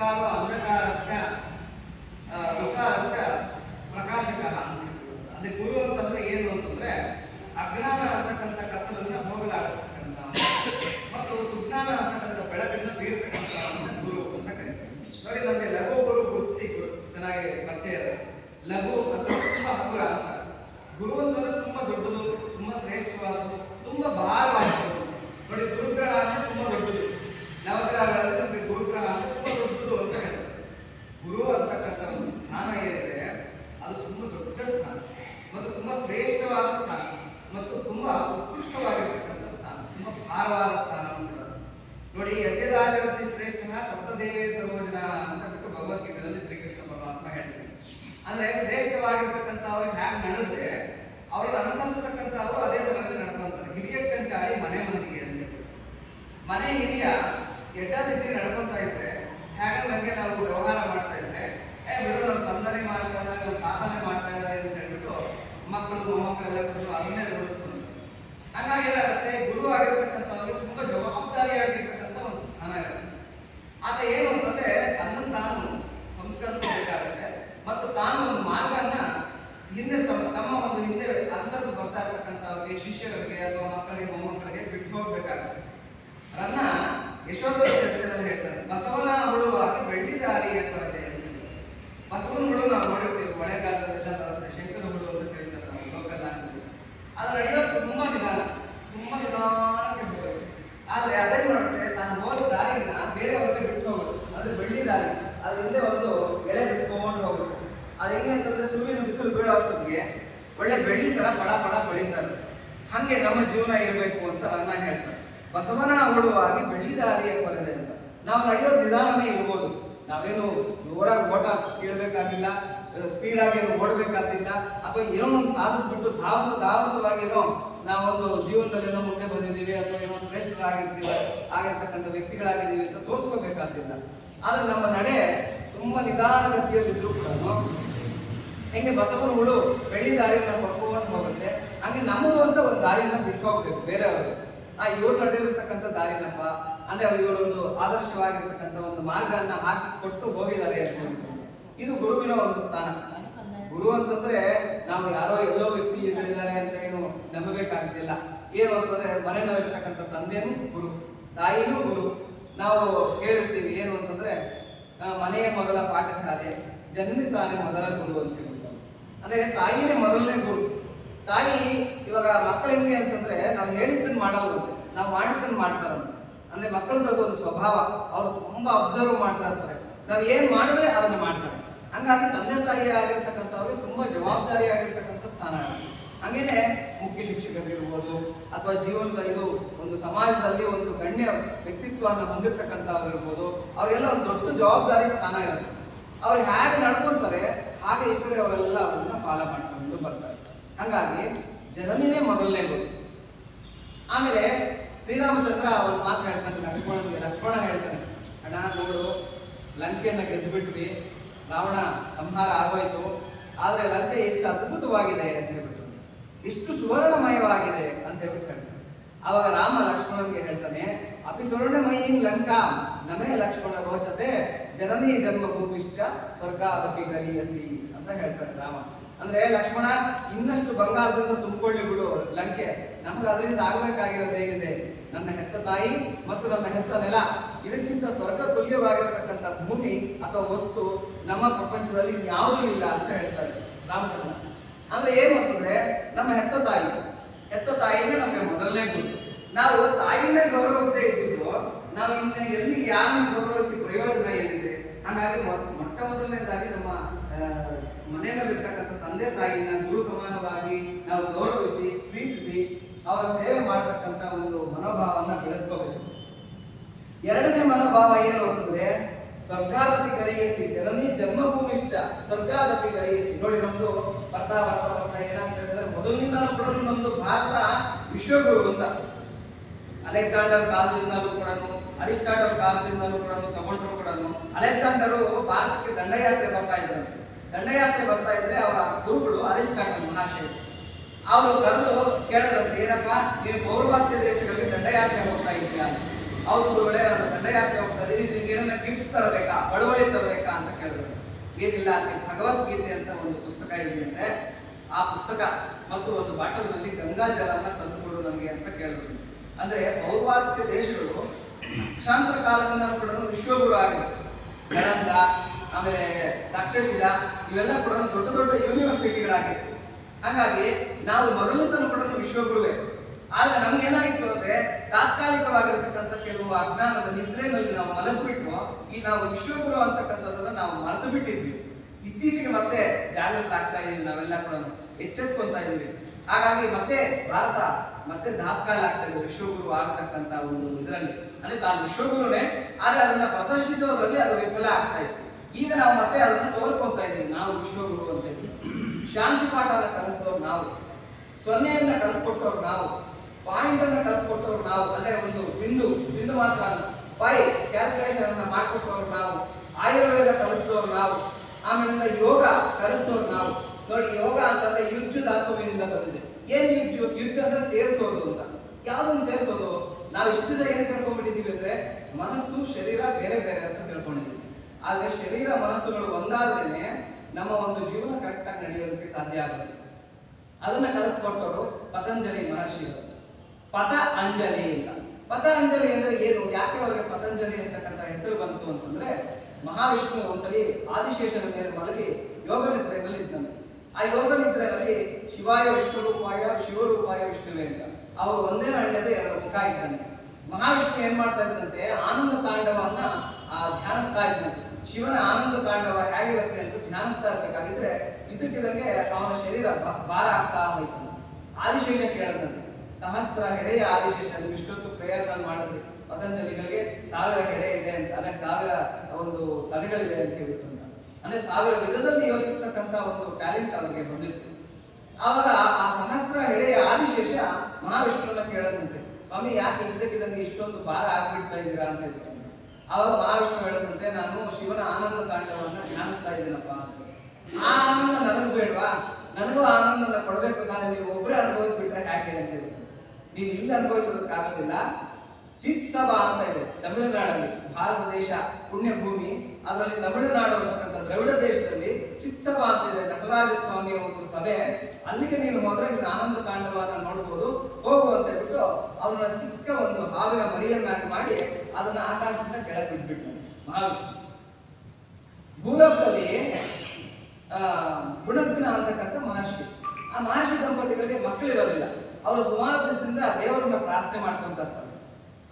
ಮುಖಾಲು ಅಂಧಕಾರಶ್ಚ ಲೋಕಾರಶ್ಚ ಪ್ರಕಾಶಕ ಅಂತ. ಅಂದ್ರೆ ಗುರು ಅಂತಂದ್ರೆ ಏನು ಅಂತಂದ್ರೆ ಅಜ್ಞಾನ ಅಂತಕ್ಕಂಥ ಕತ್ತಲನ್ನ ಹೋಗಲಾಡಿಸ್ತಕ್ಕಂಥ ಮತ್ತು ಸುಜ್ಞಾನ ಅಂತಕ್ಕಂಥ ಬೆಳಕನ್ನ ಬೀರ್ತಕ್ಕಂಥ ಗುರು ಅಂತ ಕರೀತಾರೆ. ನೋಡಿ, ನಮಗೆ ಲಘು ಗುರು ಗುರುತಿಸಿ ಗುರು ಚೆನ್ನಾಗಿ ಪರಿಚಯ ಇದೆ ಲಘು ಅಂತ ತುಂಬಾ ಹಗುರ ಅಂತ. ಗುರು ಅಂತಂದ್ರೆ ತುಂಬಾ ದೊಡ್ಡದು, ತುಂಬಾ ಶ್ರೇಷ್ಠವಾದದ್ದು, ತುಂಬಾ ಭಾರವಾದದ್ದು ನೋಡಿ ಗುರುಗ್ರಹ ಅಂದ್ರೆ ತುಂಬಾ ದೊಡ್ಡದು ನವಗ್ರಹಗಳಲ್ಲಿ ನಮಗೆ ಗುರುಗ್ರಹ ಅಂದ್ರೆ ತುಂಬಾ ದೊಡ್ಡದು ಅಂತ ಹೇಳ್ತಾರೆ ಗುರು ಅಂತಕ್ಕಂಥ ಒಂದು ಸ್ಥಾನ ಏನಿದೆ ಅದು ತುಂಬಾ ದೊಡ್ಡ ಸ್ಥಾನ ಮತ್ತು ತುಂಬಾ ಶ್ರೇಷ್ಠವಾದ ಸ್ಥಾನ ಮತ್ತು ತುಂಬಾ ಉತ್ಕೃಷ್ಟವಾಗಿರ್ತಕ್ಕಂಥ ಸ್ಥಾನ, ತುಂಬಾ ಭಾರವಾದ ಸ್ಥಾನವನ್ನು. ನೋಡಿ ಯಜ್ಞರಾಜವತಿ ಶ್ರೇಷ್ಠ ತತ್ತದೇವೇ ತರೋಜನ ಅಂತ ಬಿಟ್ಟು ಭಗವದ್ಗೀತೆಯಲ್ಲಿ ಶ್ರೀಕೃಷ್ಣ ಪರಮಾತ್ಮ ಹೇಳ್ತಾರೆ ಅಂದ್ರೆ ಶ್ರೇಷ್ಠವಾಗಿರ್ತಕ್ಕಂಥವ್ರು ಹ್ಯಾಂಗ್ ನಡೆದ್ರೆ, ಅವ್ರನ್ನ ಅನುಸರಿಸ್ತಕ್ಕಂಥವ್ರು ಅದೇ ತರದಲ್ಲಿ ನಡ್ಕೊಂತಾರೆ ಹಿರಿಯ ಕಂಚಾಳಿ ಮನೆ ಮಂದಿಗೆ ಅಂತ. ಮನೆ ಹಿರಿಯ ರೀತಿ ನಡ್ಕೊಂತ ಇದ್ರೆ ಹೇಗೆ ನನಗೆ ನಾವು ವ್ಯವಹಾರ ಮಾಡ್ತಾ ಇದ್ರೆ, ಏ ಬಿಡು ನಮ್ಮ ತಂದನೆ ಮಾಡ್ತಾ ಇದ್ದಾರೆ ನಮ್ಮ ತಾತನೇ ಮಾಡ್ತಾ ಇದ್ದಾರೆ ಅಂತ ಹೇಳ್ಬಿಟ್ಟು ಮಕ್ಕಳು, ಮೊಮ್ಮಕ್ಕಳೆಲ್ಲ ಅದನ್ನೇ ರೂಢಿಸ್ಕೊಂಡು ಹಂಗಾಗಿ ಏನಾಗುತ್ತೆ ಗುರು ಆಗಿರ್ತಕ್ಕಂಥವ್ರಿಗೆ ತುಂಬಾ ಜವಾಬ್ದಾರಿಯಾಗಿರ್ತಕ್ಕಂಥ ಒಂದು ಸ್ಥಾನ ಇರುತ್ತೆ. ಆತ ಏನು ಅಂತಂದ್ರೆ ತನ್ನನ್ನು ತಾನು ಸಂಸ್ಕರಿಸಬೇಕಾಗುತ್ತೆ ಮತ್ತು ತಾನು ಒಂದು ಮಾರ್ಗನ ಹಿಂದೆ ತಮ್ಮ ತಮ್ಮ ಒಂದು ಹಿಂದೆ ಅನುಸರಿಸಿ ಬರ್ತಾ ಇರ್ತಕ್ಕಂಥವ್ರಿಗೆ, ಶಿಷ್ಯರಿಗೆ ಅಥವಾ ಮಕ್ಕಳಿಗೆ, ಮೊಮ್ಮಕ್ಕಳಿಗೆ ಬಿಟ್ಟು ಹೋಗ್ಬೇಕಾಗುತ್ತೆ. ಅದನ್ನ ಯಶೋಧ ಹೇಳ್ತಾರೆ ಬಸವನ ಹುಳುವಾಗಿ ಬೆಳ್ಳಿ ದಾರಿಯ ಕೊರತೆ. ಬಸವನ ಹುಳು ನಾವು ನೋಡಿರ್ತೀವಿ ಮಳೆಗಾಲದಲ್ಲೆಲ್ಲ ಬರುತ್ತೆ, ಶಂಕರ ಹುಳು ಅಂತ ಕರೀತಾರೆ, ನಾವು ಅದು ನಡೆಯೋದು ತುಂಬಾ ನಿಧಾನ ತುಂಬಾ ನಿಧಾನಕ್ಕೆ ಹೋಗುತ್ತೆ ಆದ್ರೆ ಅದೇ ಮಾಡುತ್ತೆ ತಾನು ಹೋದ ದಾರಿನ ಬೇರೆಯವ್ರಿಗೆ ಬಿಟ್ಟು ಹೋಗುತ್ತೆ ಅದು ಬೆಳ್ಳಿ ದಾರಿ, ಅದ್ರ ಹಿಂದೆ ಒಂದು ಎಳೆ ಬಿಟ್ಕೊಂಡು ಹೋಗುತ್ತೆ ಅದು ಹೆಂಗೆ ಅಂತಂದ್ರೆ ಸೂರ್ಯನ ಬಿಸಿಲು ಬೀಳೋ ಒಳ್ಳೆ ಬೆಳ್ಳಿ ತರ ಪಡ ಪಡ ಬೆಳೀತಾರೆ ಹಾಗೆ ನಮ್ಮ ಜೀವನ ಇರಬೇಕು ಅಂತ ನನ್ನ ಹೇಳ್ತಾರೆ. ಬಸವನ ಅವಳುವಾಗಿ ಬೆಳ್ಳಿ ದಾರಿಯ ಕೊರದೆ ಅಂತ. ನಾವು ನಡೆಯೋದು ನಿಧಾನನೇ ಇರ್ಬೋದು. ನಾವೇನು ಜೋರಾಗಿ ಓಟ ಇಡಬೇಕಾಗಿಲ್ಲ. ಸ್ಪೀಡ್ ಆಗಿ ಏನು ಓಡಬೇಕಾಗಿಲ್ಲ ಅಥವಾ ಏನೋ ಒಂದು ಸಾಧಿಸ್ಬಿಟ್ಟು ಧಾವಂತ ಏನೋ ನಾವೊಂದು ಜೀವನದಲ್ಲಿ ಏನೋ ಮುಂದೆ ಬಂದಿದ್ದೀವಿ ಅಥವಾ ಏನೋ ಶ್ರೇಷ್ಠರಾಗಿರ್ತೀವಿ, ಆಗಿರ್ತಕ್ಕಂಥ ವ್ಯಕ್ತಿಗಳಾಗಿದ್ದೀವಿ ಅಂತ ತೋರಿಸ್ಕೋಬೇಕಾಗ್ತಿಲ್ಲ ಆದ್ರೆ ನಮ್ಮ ನಡೆ ತುಂಬಾ ನಿಧಾನಗತಿಯಲ್ಲಿದ್ರೂ ಕೂಡ ಹೆಂಗೆ ಬಸವನ ಹುಳು ಬೆಳ್ಳಿ ದಾರಿಯನ್ನು ಪಡ್ಕೊಂಡು ಹೋಗುತ್ತೆ, ಹಂಗೆ ನಮಗೂ ಅಂತ ಒಂದು ದಾರಿಯನ್ನು ಬಿಟ್ಕೋಗ್ಬೇಕು ಬೇರೆಯವರು ಆ ಇವ್ರು ನಡೆದಿರ್ತಕ್ಕಂಥ ದಾರಿನಪ್ಪ, ಅಂದ್ರೆ ಇವರೊಂದು ಆದರ್ಶವಾಗಿರ್ತಕ್ಕಂಥ ಒಂದು ಮಾರ್ಗನ ಹಾಕಿ ಕೊಟ್ಟು ಹೋಗಿದ್ದಾರೆ ಅಂತ. ಇದು ಗುರುವಿನ ಒಂದು ಸ್ಥಾನ. ಗುರು ಅಂತಂದ್ರೆ ನಾವು ಯಾರೋ ಎಲ್ಲೋ ವ್ಯಕ್ತಿ ಹೇಳಿದ್ದಾರೆ ಅಂತ ಏನು ನಂಬಬೇಕಾಗ್ತಿಲ್ಲ ಏನು ಅಂತಂದ್ರೆ ಮನೆಯಲ್ಲಿರ್ತಕ್ಕಂಥ ತಂದೆನೂ ಗುರು ತಾಯಿನೂ ಗುರು. ನಾವು ಹೇಳಿರ್ತೀವಿ ಏನು ಅಂತಂದ್ರೆ ಮನೆಯ ಮೊದಲ ಪಾಠಶಾಲೆ ಜನನಿ ಮೊದಲ ಗುರು ಅಂತ ಹೇಳ್ಬಿಟ್ಟು ಅಂದ್ರೆ ತಾಯಿನೇ ಮೊದಲನೇ ಗುರು. ತಾಯಿ ಇವಾಗ ಮಕ್ಕಳು ಹೆಂಗೆ ಅಂತಂದ್ರೆ ನಾವು ಹೇಳಿದ್ದನ್ನ ಮಾಡಲ್ವಂತೆ. ನಾವು ಮಾಡಿದ್ದನ್ನ ಮಾಡ್ತಾರಂತೆ. ಅಂದ್ರೆ ಮಕ್ಕಳದ್ದು ಒಂದು ಸ್ವಭಾವ. ಅವ್ರು ತುಂಬಾ ಅಬ್ಸರ್ವ್ ಮಾಡ್ತಾ ಇರ್ತಾರೆ. ನಾವು ಏನ್ ಮಾಡಿದ್ರೆ ಅದನ್ನ ಮಾಡ್ತಾರೆ. ಹಂಗಾಗಿ ತಂದೆ ತಾಯಿ ಆಗಿರ್ತಕ್ಕಂಥವ್ರಿಗೆ ತುಂಬಾ ಜವಾಬ್ದಾರಿ ಆಗಿರ್ತಕ್ಕಂಥ ಸ್ಥಾನ. ಹಂಗೇನೆ ಮುಖ್ಯ ಶಿಕ್ಷಕರಿರ್ಬೋದು ಅಥವಾ ಜೀವನದ ಇದು ಒಂದು ಸಮಾಜದಲ್ಲಿ ಒಂದು ಗಣ್ಯ ವ್ಯಕ್ತಿತ್ವವನ್ನು ಹೊಂದಿರ್ತಕ್ಕಂಥವ್ರಿರ್ಬೋದು ಅವರೆಲ್ಲ ಒಂದು ದೊಡ್ಡ ಜವಾಬ್ದಾರಿ ಸ್ಥಾನ ಇರುತ್ತೆ. ಅವ್ರು ಹೇಗೆ ನಡ್ಕೊಂತಾರೆ, ಹಾಗೆ ಇತರೆ ಅವರೆಲ್ಲ ಅವ್ರನ್ನ ಫಾಲೋ ಮಾಡ್ಕೊಂಡು ಬರ್ತಾರೆ. ಹಂಗಾಗಿ ಜನನೇ ಮೊದಲನೇ ಗುರು. ಆಮೇಲೆ ಶ್ರೀರಾಮಚಂದ್ರ ಅವ್ರ ಮಾತು ಹೇಳ್ತಾನೆ, ಲಕ್ಷ್ಮಣನಿಗೆ ಲಕ್ಷ್ಮಣ ಹೇಳ್ತಾನೆ, ಅಣ್ಣ ನೋಡು, ಲಂಕೆಯನ್ನ ಗೆದ್ದುಬಿಟ್ವಿ ರಾವಣ ಸಂಹಾರ ಆಗೋಯ್ತು. ಆದರೆ ಲಂಕೆ ಎಷ್ಟು ಅದ್ಭುತವಾಗಿದೆ ಅಂತ ಹೇಳ್ಬಿಟ್ಟು. ಎಷ್ಟು ಸುವರ್ಣಮಯವಾಗಿದೆ ಅಂತ ಹೇಳ್ಬಿಟ್ಟು ಹೇಳ್ತಾರೆ ಅವಾಗ ರಾಮ ಲಕ್ಷ್ಮಣನಿಗೆ ಹೇಳ್ತಾನೆ, ಅಪಿ ಸುವರ್ಣಮಯೀಂ ಲಂಕಾ, ನಮೇ ಲಕ್ಷ್ಮಣ ರೋಚತೆ, ಜನನೀ ಜನ್ಮ ಭೂಮಿಶ್ಚ ಸ್ವರ್ಗಾದಪಿ ಗಲೀಯಸಿ ಅಂತ ಹೇಳ್ತಾನೆ ರಾಮ. ಅಂದ್ರೆ ಲಕ್ಷ್ಮಣ, ಇನ್ನಷ್ಟು ಬಂಗಾರದಿಂದ ತುಂಬಿಕೊಳ್ಳಿ ಬಿಡು ಲಂಕೆ. ನಮ್ಗೆ ಅದರಿಂದ ಆಗ್ಬೇಕಾಗಿರೋದು ಏನಿದೆ? ನನ್ನ ಹೆತ್ತ ತಾಯಿ ಮತ್ತು ನನ್ನ ಹೆತ್ತ ನೆಲ. ಇದಕ್ಕಿಂತ ಸ್ವರ್ಗ ತುಲ್ಯವಾಗಿರತಕ್ಕಂಥ ಭೂಮಿ ಅಥವಾ ವಸ್ತು ನಮ್ಮ ಪ್ರಪಂಚದಲ್ಲಿ ಯಾವುದೂ ಇಲ್ಲ ಅಂತ ಹೇಳ್ತಾರೆ ರಾಮಚಂದ್ರ. ಅಂದ್ರೆ ಏನು ಅಂತಂದ್ರೆ ನಮ್ಮ ಹೆತ್ತ ತಾಯಿ. ಹೆತ್ತ ತಾಯಿನೇ ನಮಗೆ ಮೊದಲನೇ ಗುರು. ನಾವು ತಾಯಿನೇ ಗೌರವಿಸದೇ ಇದ್ದಿದ್ದು, ನಾವು ಇನ್ನು ಎಲ್ಲಿ ಯಾರನ್ನು ಗೌರವಿಸಿ ಪ್ರಯೋಜನ ಏನಿದೆ? ಹಾಗಾಗಿ ಮೊಟ್ಟ ಮೊದಲನೇದಾಗಿ ನಮ್ಮ ಮನೆಯಲ್ಲಿರ್ತಕ್ಕಂಥ ತಂದೆ ತಾಯಿನ ಗುರು ಸಮಾನವಾಗಿ ನಾವು ಗೌರವಿಸಿ, ಪ್ರೀತಿಸಿ ಅವರ ಸೇವೆ ಮಾಡತಕ್ಕಂಥ ಒಂದು ಮನೋಭಾವವನ್ನು ಬೆಳೆಸ್ಕೋಬೇಕು. ಎರಡನೇ ಮನೋಭಾವ ಏನು ಅಂತಂದ್ರೆ, ಸ್ವರ್ಗಾದಪಿ ಗರಿಯಿಸಿ, ಜನನಿ ಜನ್ಮಭೂಮಿಶ್ಚ, ಸ್ವರ್ಗಾದಪಿ ಗರಿಯಿಸಿ. ನೋಡಿ ನಮ್ದು ಬರ್ತಾ ಬರ್ತಾ ಬರ್ತಾ ಏನಾಗ್ತದೆ ಅಂದ್ರೆ ಮೊದಲಿನಿಂದಲೂ ಕೂಡ ನಮ್ದು ಭಾರತ ವಿಶ್ವಗುರು ಅಂತ. ಅಲೆಕ್ಸಾಂಡರ್ ಕಾಲದಿಂದಲೂ ಕೂಡ ಅರಿಸ್ಟಾಟಲ್ ಕಾಲದಿಂದಲೂ ಕೂಡ ತಗೊಂಡ್ರು ಕೂಡ ಅಲೆಕ್ಸಾಂಡರು ಭಾರತಕ್ಕೆ ದಂಡಯಾತ್ರೆ ಬರ್ತಾ ಇದ್ರು. ದಂಡಯಾತ್ರೆ ಬರ್ತಾ ಇದ್ರೆ ಅವರ ಗುರುಗಳು ಅರಿಸ್ಟಾಟಲ್ ಮಹಾಶಯ ಅವರು ಕರೆದು ಕೇಳಿದ್ರಂತೆ, ಏನಪ್ಪ, ನೀವು ಪೌರ್ವಾತ್ಯ ದೇಶಗಳಿಗೆ ದಂಡಯಾತ್ರೆ ಹೋಗ್ತಾ ಇದೆಯಾ ಅವ್ರು ಗುರುಗಳೇ, ನಾನು ದಂಡಯಾತ್ರೆ ಹೋಗ್ತಾ ಇದ್ದೀನಿ. ನಿಮ್ಗೆ ಏನನ್ನ ಗಿಫ್ಟ್ ತರಬೇಕಾ? ಬಳುವಳಿ ತರಬೇಕಾ? ಅಂತ ಕೇಳಿದ್ರು. ಏನಿಲ್ಲ, ಅಲ್ಲಿ ಭಗವದ್ಗೀತೆ ಅಂತ ಒಂದು ಪುಸ್ತಕ ಇದೆಯಂತೆ. ಆ ಪುಸ್ತಕ ಮತ್ತು ಒಂದು ಬಾಟಲ್ನಲ್ಲಿ ಗಂಗಾ ಜಲನ ತಂದುಕೊಡು ನನಗೆ ಅಂತ ಕೇಳಿದ್ರು. ಅಂದ್ರೆ ಪೌರ್ವಾತ್ಯ ದೇಶಗಳು ಲಕ್ಷಾಂತರ ಕಾಲದಿಂದ ಕೂಡ ವಿಶ್ವಗುರು ಆಗಿದೆ ನಳಂದ ಆಮೇಲೆ ತಕ್ಷಶಿಲ ಇವೆಲ್ಲ ಕೂಡ ದೊಡ್ಡ ದೊಡ್ಡ ಯೂನಿವರ್ಸಿಟಿಗಳಾಗಿತ್ತು ಹಾಗಾಗಿ ನಾವು ಮೊದಲಿಂದಲೂ ಕೂಡ ವಿಶ್ವಗುರುವೆ. ಆದ್ರೆ ನಮ್ಗೆ ಏನಾಗಿತ್ತು ಅಂದ್ರೆ ತಾತ್ಕಾಲಿಕವಾಗಿರ್ತಕ್ಕಂಥ ಕೆಲವು ಅಜ್ಞಾನದ ನಿದ್ರೆಯಲ್ಲಿ ನಾವು ಮಲಗ್ಬಿಟ್ಟು ಈ ನಾವು ವಿಶ್ವಗುರು ಅಂತಕ್ಕಂಥದ್ದನ್ನ ನಾವು ಮರೆತು ಬಿಟ್ಟಿದ್ವಿ. ಇತ್ತೀಚೆಗೆ ಮತ್ತೆ ಜಾಗೃತ ಆಗ್ತಾ ಇದೀವಿ ನಾವೆಲ್ಲ ಕೂಡ ಎಚ್ಚೆತ್ಕೊಂತಾ ಇದೀವಿ. ಹಾಗಾಗಿ ಮತ್ತೆ ಭಾರತ ಮತ್ತೆ ದಾಪಕಾಲ ಇದೆ, ವಿಶ್ವಗುರು ಆಗತಕ್ಕಂತ ಒಂದು ಇದರಲ್ಲಿ. ಅಂದ್ರೆ ತಾನು ವಿಶ್ವಗುರುನೇ, ಆದ್ರೆ ಅದನ್ನ ಪ್ರದರ್ಶಿಸೋದ್ರಲ್ಲಿ ಅದು ವಿಫಲ ಆಗ್ತಾ ಇತ್ತು. ಈಗ ನಾವು ಮತ್ತೆ ಅದನ್ನ ತೋರ್ಕೊಂತಾ ಇದ್ದೀವಿ. ನಾವು ವಿಶ್ವಗುರು ಅಂತ ಹೇಳಿ. ಶಾಂತಿ ಪಾಠನ ಕಲಿಸಿದವ್ರು ನಾವು. ಸೊನ್ನೆಯನ್ನ ಕಲಿಸ್ಕೊಟ್ಟವ್ರು ನಾವು. ಪಾಯಿಂಟ್ ಅನ್ನ ಕಲಿಸ್ಕೊಟ್ಟವ್ರು ನಾವು. ಅಂದ್ರೆ ಒಂದು ಬಿಂದು. ಬಿಂದು ಮಾತ್ರ ಅಲ್ಲ. ಪೈ ಕ್ಯಾಲ್ಕುಲೇಷನ್ ಅನ್ನ ಮಾಡ್ಕೊಟ್ಟವ್ರು ನಾವು. ಆಯುರ್ವೇದ ಕಲಿಸಿದವ್ರು ನಾವು. ಆಮೇಲಿಂದ ಯೋಗ ಕಲಿಸಿದವ್ರು ನಾವು. ನೋಡಿ, ಯೋಗ ಅಂತಂದ್ರೆ ಯುಜ್ಜು ಧಾತುವಿನಿಂದ ಬಂದಿದೆ. ಏನ್ ಯುಜ್ಜು? ಯುಜ್ ಅಂದ್ರೆ ಸೇರಿಸೋದು ಅಂತ. ಯಾವ್ದೊಂದು ಸೇರಿಸೋದು? ನಾವು ಇಷ್ಟು ದಿವಸ ಏನ್ ತಿಳ್ಕೊಂಡ್ಬಿಟ್ಟಿದೀವಿ ಅಂದ್ರೆ ಮನಸ್ಸು ಶರೀರ ಬೇರೆ ಬೇರೆ ಅಂತ ತಿಳ್ಕೊಂಡಿದ್ದೀವಿ. ಆದ್ರೆ ಶರೀರ ಮನಸ್ಸುಗಳು ಒಂದಾದ್ರೇನೆ ನಮ್ಮ ಒಂದು ಜೀವನ ಕರೆಕ್ಟಾಗಿ ನಡೆಯೋದಕ್ಕೆ ಸಾಧ್ಯ ಆಗುತ್ತೆ. ಅದನ್ನ ಕಲಿಸ್ಕೊಟ್ಟವರು ಪತಂಜಲಿ ಮಹರ್ಷಿಗಳು ಪತ ಅಂಜಲಿ ಅಂತ. ಪತ ಅಂಜಲಿ ಅಂದ್ರೆ ಏನು? ಯಾಕೆ ಅವರಿಗೆ ಪತಂಜಲಿ ಅಂತಕ್ಕಂಥ ಹೆಸರು ಬಂತು ಅಂತಂದ್ರೆ ಮಹಾವಿಷ್ಣು ಒಂದ್ಸಲಿ ಆದಿಶೇಷನ ಮೇಲೆ ಮಲಗಿ ಯೋಗ ನಿದ್ರೆಯಲ್ಲಿ ಇದ್ದಂತೆ. ಆ ಯೋಗ ನಿದ್ರೆಯಲ್ಲಿ ಶಿವಾಯ ವಿಷ್ಣು ರೂಪಾಯ ಶಿವರೂಪಾಯ ವಿಷ್ಣುವೆ ಅಂತ. ಅವರು ಒಂದೇ ನಾಣ್ಯದ ಎರಡು ಮುಖ ಇದ್ದಂತೆ. ಮಹಾವಿಷ್ಣು ಏನ್ ಮಾಡ್ತಾ ಇದ್ದಂತೆ? ಆನಂದ ತಾಂಡವನ್ನ ಆ ಧ್ಯಾನಿಸ್ತಾ ಇದ್ದಂತೆ. ಶಿವನ ಆನಂದ ತಾಂಡವ ಹೇಗಿರುತ್ತೆ ಅಂತ ಧ್ಯಾನಿಸ್ತಾ ಇರ್ಬೇಕಾಗಿದ್ರೆ ಇದಕ್ಕಿದಂಗೆ ಅವನ ಶರೀರ ಭಾರ ಆಗ್ತಾ ಹೋಯ್ತು. ಆದಿಶೇಷ ಕೇಳದಂತೆ. ಸಹಸ್ರ ಹೆಡೆಯ ಆದಿಶೇಷ, ನೀವು ಇಷ್ಟೊತ್ತು ಪ್ರೇಯರ್ನಲ್ಲಿ ಮಾಡಿದ್ರಿ. ಪತಂಜಲಿಗಳಿಗೆ ಸಾವಿರ ಹೆಡೆ ಇದೆ ಅಂತ, ಅಂದ್ರೆ ಸಾವಿರ ಒಂದು ತಲೆಗಳಿವೆ ಅಂತ ಹೇಳ್ಬಿಟ್ಟು. ಅಂದ್ರೆ ಸಾವಿರ ವಿಧದಲ್ಲಿ ಯೋಚಿಸ್ತಕ್ಕಂತ ಒಂದು ಟ್ಯಾಲೆಂಟ್ ಅವರಿಗೆ ಬಂದಿತ್ತು. ಆವಾಗ ಆ ಸಹಸ್ರ ಹೆಡೆಯ ಆದಿಶೇಷ ಮಹಾವಿಷ್ಣುವನ್ನ ಕೇಳದಂತೆ, ಸ್ವಾಮಿ, ಯಾಕೆ ಇದ್ದಕ್ಕಿದ್ದಂಗೆ ಇಷ್ಟೊಂದು ಭಾರ ಆಗ್ಬಿಡ್ತಾ ಇದ್ದೀರಾ? ಅಂತ ಹೇಳ್ಬಿಟ್ಟು. ಆವಾಗ ಮಹಾವಿಷ್ಣು ಹೇಳಿದಂತೆ ನಾನು ಶಿವನ ಆನಂದ ತಾಂಡವನ್ನ ಧ್ಯಾನಿಸ್ತಾ ಇದ್ದೀನಪ್ಪ ಆ ಆನಂದ ನನಗೂ ಬೇಡವಾ? ನನಗೂ ಆನಂದನ ಕೊಡಬೇಕು ನಾನು ನೀವು ಒಬ್ಬರೇ ಅನುಭವಿಸ್ಬಿಟ್ರೆ ಯಾಕೆ ಅಂತ ಹೇಳಿ. ನೀನು ಇಲ್ಲಿ ಅನುಭವಿಸೋದಕ್ಕಾಗೋದಿಲ್ಲ. ಚಿತ್ಸಭಾ ಅಂತ ಇದೆ ತಮಿಳುನಾಡಲ್ಲಿ. ಭಾರತ ದೇಶ ಪುಣ್ಯಭೂಮಿ. ಅದರಲ್ಲಿ ತಮಿಳುನಾಡು ಅಂತಕ್ಕಂಥ ದ್ರವಿಡ ದೇಶದಲ್ಲಿ ಚಿತ್ಸಭಾ ಅಂತ ಇದೆ. ನಟರಾಜ ಸ್ವಾಮಿಯ ಒಂದು ಸಭೆ. ಅಲ್ಲಿಗೆ ನೀನು ಹೋದ್ರೆ ನೀನು ಆನಂದ ತಾಂಡವನ್ನ ನೋಡಬಹುದು ಹೋಗು ಅಂತ ಹೇಳ್ಬಿಟ್ಟು ಅವನ ಚಿಕ್ಕ ಒಂದು ಹಾವಿನ ಮರಿಯನ್ನಾಗಿ ಮಾಡಿ ಅದನ್ನ ಆಕಾಶದಿಂದ ಕೆಳಗೆ ಬಿಟ್ಬಿಟ್ಟು ಮಹಾವಿಷ್ಣು. ಭೂಲೋಕದಲ್ಲಿ ಆ, ಗುಣಗ್ನ ಅಂತಕ್ಕಂಥ ಮಹರ್ಷಿ. ಆ ಮಹರ್ಷಿ ದಂಪತಿಗಳಿಗೆ ಮಕ್ಕಳಿರೋದಿಲ್ಲ ಅವರು ಸುಮಾರು ದಿವಸದಿಂದ ದೇವರನ್ನ ಪ್ರಾರ್ಥನೆ ಮಾಡ್ಕೊಂತ ಇರ್ತಾರೆ.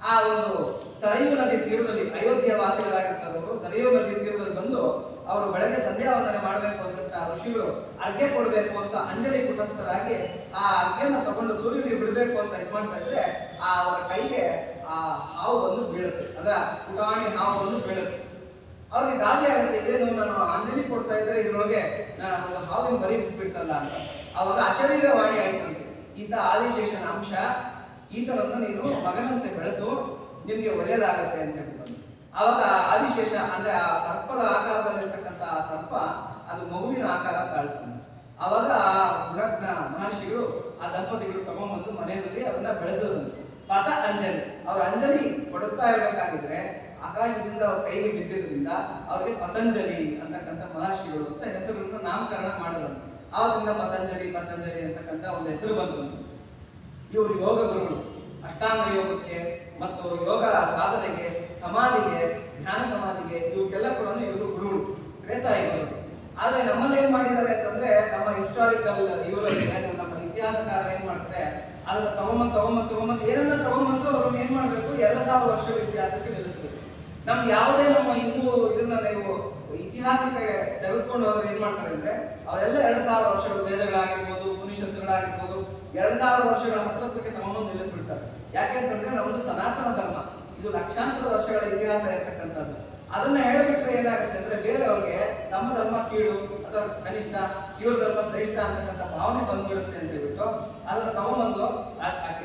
ಆ ಒಂದು ಸರಯೂ ನದಿ ತೀರದಲ್ಲಿ ಅಯೋಧ್ಯ ವಾಸಿಗಳಾಗಿರ್ತಾರವರು ಸರಯೂ ನದಿ ತೀರದಲ್ಲಿ ಬಂದು ಅವರು ಬೆಳಗ್ಗೆ ಸಂಧ್ಯಾ ವಂದನೆ ಮಾಡಬೇಕು ಅಂತ ಋಷಿಗಳು ಅರ್ಘ್ಯ ಕೊಡಬೇಕು ಅಂತ ಅಂಜಲಿ ಕುಟಸ್ಥರಾಗಿ ಆ ಅರ್ಘ್ಯನ ತಗೊಂಡು ಸೂರ್ಯನಿಗೆ ಬಿಡಬೇಕು ಅಂತ ಇದು ಮಾಡ್ತಾ ಇದ್ರೆ ಆ ಅವರ ಕೈಗೆ ಆ ಹಾವು ಬಂದು ಬೀಳುತ್ತೆ. ಅಂದ್ರೆ ಪುಟಾಣಿ ಹಾವು ಬಂದು ಬೀಳುತ್ತೆ. ಅವ್ರಿಗೆ ಗಾದೆ ಆಗುತ್ತೆ. ಇದೇನು ನಾನು ಅಂಜಲಿ ಕೊಡ್ತಾ ಇದ್ರೆ ಇದ್ರೊಳಗೆ ನಾನು ಹಾವಿನ ಬರಿ ಬಿಟ್ಬಿಡ್ತಲ್ಲ ಅಂತ. ಅವಾಗ ಅಶರೀರವಾಣಿ ಆಯ್ತಂತೆ. ಇಂಥ ಆದಿಶೇಷನ ಅಂಶ ಈತನನ್ನು ನೀನು ಮಗನಂತೆ ಬೆಳೆಸು ನಿಮಗೆ ಒಳ್ಳೇದಾಗತ್ತೆ ಅಂತ ಹೇಳ್ಬೋದು ಅವಾಗ ಆದಿಶೇಷ, ಅಂದ್ರೆ ಆ ಸರ್ಪದ ಆಕಾರದಲ್ಲಿರ್ತಕ್ಕಂಥ ಆ ಸರ್ಪ, ಅದು ಮಗುವಿನ ಆಕಾರ ತಾಳ್ತಾನೆ ಅವಾಗ ಆ ಬೃಹತ್ನ ಮಹರ್ಷಿಗಳು ಆ ದಂಪತಿಗಳು ತಗೊಂಡ್ಬಂದು ಮನೆಯಲ್ಲಿ ಅದನ್ನ ಬೆಳೆಸೋದಂತೆ. ಪಥ ಅಂಜಲಿ. ಅವ್ರ ಅಂಜಲಿ ಕೊಡುತ್ತಾ ಇರ್ಬೇಕಾಗಿದ್ರೆ, ಆಕಾಶದಿಂದ ಅವ್ರ ಕೈಗೆ ಬಿದ್ದಿದ್ರಿಂದ ಅವ್ರಿಗೆ ಪತಂಜಲಿ ಅಂತಕ್ಕಂಥ ಮಹರ್ಷಿಗಳು ಅಂತ ಹೆಸರನ್ನು ನಾಮಕರಣ ಮಾಡಿದ್ರು ಆವಾಗಿಂದ ಪತಂಜಲಿ ಪತಂಜಲಿ ಅಂತಕ್ಕಂಥ ಒಂದು ಹೆಸರು ಬಂತು. ಇವರು ಯೋಗ ಗುರುಗಳು. ಅಷ್ಟಾಂಗ ಯೋಗಕ್ಕೆ ಮತ್ತು ಯೋಗ ಸಾಧನೆಗೆ, ಸಮಾಧಿಗೆ, ಧ್ಯಾನ ಸಮಾಧಿಗೆ ಇವಕ್ಕೆಲ್ಲ ಕೂಡ ಇವರು ಗುರುಗಳು, ತ್ರೇತಾಯುಗರು. ಆದ್ರೆ ನಮ್ಮಲ್ಲಿ ಏನ್ ಮಾಡಿದ್ದಾರೆ ಅಂತಂದ್ರೆ ನಮ್ಮ ಹಿಸ್ಟಾರಿಕಲ್ ಇವರಲ್ಲಿ ನಮ್ಮ ಇತಿಹಾಸಕಾರರು ಏನ್ ಮಾಡ್ತಾರೆ, ಅದನ್ನ ತಗೊಂಬಂದು ತಗೊಂಬಂದು ತಗೊಂಬಂದು ಏನೆಲ್ಲ ತಗೊಂಬಂದು ಅವ್ರನ್ನ ಏನ್ ಮಾಡ್ಬೇಕು? ಎರಡು ಸಾವಿರ ವರ್ಷಗಳ ಇತಿಹಾಸಕ್ಕೆ ನಿಲ್ಲಿಸಬೇಕು ನಮ್ದು ಯಾವುದೇ ನಮ್ಮ ಹಿಂದೂ ಇದನ್ನ ನೀವು ಇತಿಹಾಸಕ್ಕೆ ತೆಗೆದುಕೊಂಡು ಅವ್ರು ಏನ್ ಮಾಡ್ತಾರೆ ಅಂದ್ರೆ, ಅವರೆಲ್ಲ ಎರಡು ಸಾವಿರ ವರ್ಷಗಳು ವೇದಗಳಾಗಿರ್ಬೋದು, ಉಪನಿಷತ್ತುಗಳಾಗಿರ್ಬೋದು ಎರಡು ಸಾವಿರ ವರ್ಷಗಳ ಹತ್ರ ತಮ್ಮನ್ನು ನಿಲ್ಲಿಸ್ಬಿಡ್ತಾರೆ. ಯಾಕೆ ಅಂತಂದ್ರೆ ನಮ್ದು ಸನಾತನ ಧರ್ಮ. ಇದು ಲಕ್ಷಾಂತರ ವರ್ಷಗಳ ಇತಿಹಾಸ ಇರ್ತಕ್ಕಂಥದ್ದು. ಅದನ್ನ ಹೇಳಿಬಿಟ್ರೆ ಏನಾಗುತ್ತೆ ಅಂದ್ರೆ ಬೇರೆಯವ್ರಿಗೆ ನಮ್ಮ ಧರ್ಮ ಕೀಳು ಅಥವಾ ಕನಿಷ್ಠ, ಇವ್ರ ಧರ್ಮ ಶ್ರೇಷ್ಠ ಅಂತಕ್ಕಂಥ ಭಾವನೆ ಬಂದ್ಬಿಡುತ್ತೆ ಅಂತ ಹೇಳ್ಬಿಟ್ಟು ಅದನ್ನ ತಗೊಂಡ್ಬಂದು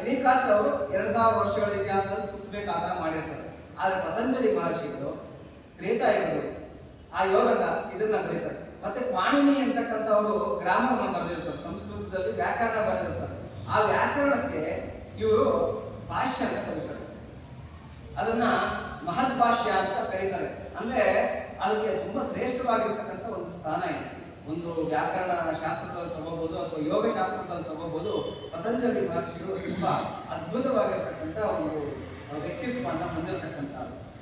ಎನಿ ಕಾಸ್ಟ್ ಅವರು ಎರಡ್ ಸಾವಿರ ವರ್ಷಗಳ ಇತಿಹಾಸದಲ್ಲಿ ಸುತ್ತಬೇಕಾದ ಮಾಡಿರ್ತಾರೆ. ಆದ್ರೆ ಪತಂಜಲಿ ಮಹರ್ಷಿಗಳು ತ್ರೇತಾಯುಗಗಳು ಆ ಯೋಗ ಇದನ್ನ ಬರೀತಾರೆ. ಮತ್ತೆ ಪಾಣಿನಿ ಅಂತಕ್ಕಂಥವರು ಗ್ರಾಮವನ್ನು ಬರೆದಿರ್ತಾರೆ. ಸಂಸ್ಕೃತದಲ್ಲಿ ವ್ಯಾಕರಣ ಬರೆದಿರ್ತಾರೆ. ಆ ವ್ಯಾಕರಣಕ್ಕೆ ಇವರು ಭಾಷ್ಯ ಅಂತ ಕರೀತಾರೆ. ಅದನ್ನ ಮಹದ್ಭಾಷ್ಯ ಅಂತ ಕರೀತಾರೆ. ಅಂದ್ರೆ ಅದಕ್ಕೆ ತುಂಬಾ ಶ್ರೇಷ್ಠವಾಗಿರ್ತಕ್ಕಂಥ ಒಂದು ಸ್ಥಾನ ಇದೆ. ಒಂದು ವ್ಯಾಕರಣ ಶಾಸ್ತ್ರದಲ್ಲಿ ತಗೋಬಹುದು ಅಥವಾ ಯೋಗ ಶಾಸ್ತ್ರದಲ್ಲಿ ತಗೋಬಹುದು ಪತಂಜಲಿ ಮಹರ್ಷಿಗಳು ತುಂಬಾ ಅದ್ಭುತವಾಗಿರ್ತಕ್ಕಂಥ ಒಂದು ವ್ಯಕ್ತಿತ್ವವನ್ನು ಹೊಂದಿರತಕ್ಕಂಥ